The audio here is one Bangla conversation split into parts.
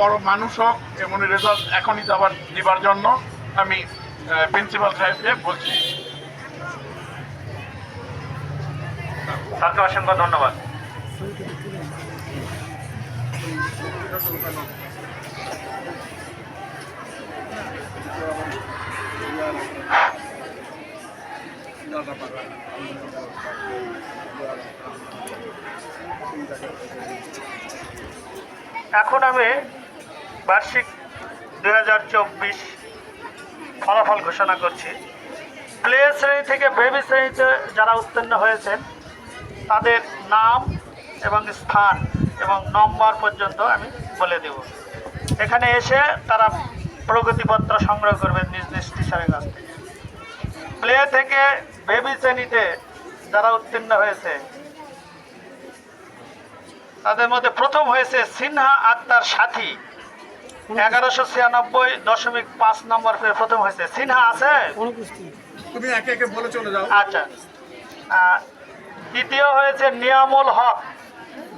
বড় মানুষ হোক এমন রেজাল্ট এখনই দেওয়ার দিবার জন্য আমি প্রিন্সিপাল সাহেবকে বলছি। স্যারকে অসংখ্য ধন্যবাদ। এখন আমি বার্ষিক দুই হাজার চব্বিশ ফলাফল ঘোষণা করছি। প্লে শ্রেণি থেকে বেবি শ্রেণীতে যারা উত্তীর্ণ হয়েছেন, তাদের নাম এবং স্থান এবং নম্বর পর্যন্ত আমি বলে দেব। এখানে এসে তারা প্রগতিপত্র সংগ্রহ করবেন নিজ নিজ টিচারের কাছ থেকে। প্লে থেকে বেবি শ্রেণীতে যারা উত্তীর্ণ হয়েছে তাদের মধ্যে প্রথম হয়েছে সিনহা আত্মার সাথী। এগারোশো ছিয়ানব্বই দশমিক পাঁচ নম্বর পেয়ে প্রথম হয়েছে। সিনহা আছে? তুমি একে একে বলে চলে যাও। আচ্ছা। দ্বিতীয় হয়েছে নিয়ামুল হক।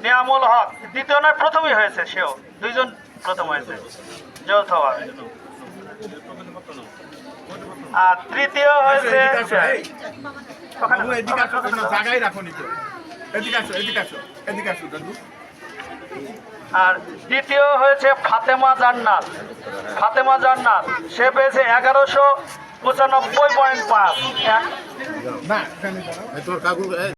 নিয়ামুল হক। দ্বিতীয় নয় প্রথমই হয়েছে সেও। দুইজন প্রথম হয়েছে। যৌথভাবে। আর তৃতীয় হয়েছে আসো, এই। ওখানে জায়গায় রাখো এদিকে আসো এদিকে আসো এদিকে আসো দাদু। আর দ্বিতীয় হয়েছে ফাতেমা জান্নাত। ফাতেমা জান্নাত সে পেয়েছে এগারোশো পঁচানব্বই পয়েন্ট পাঁচ। না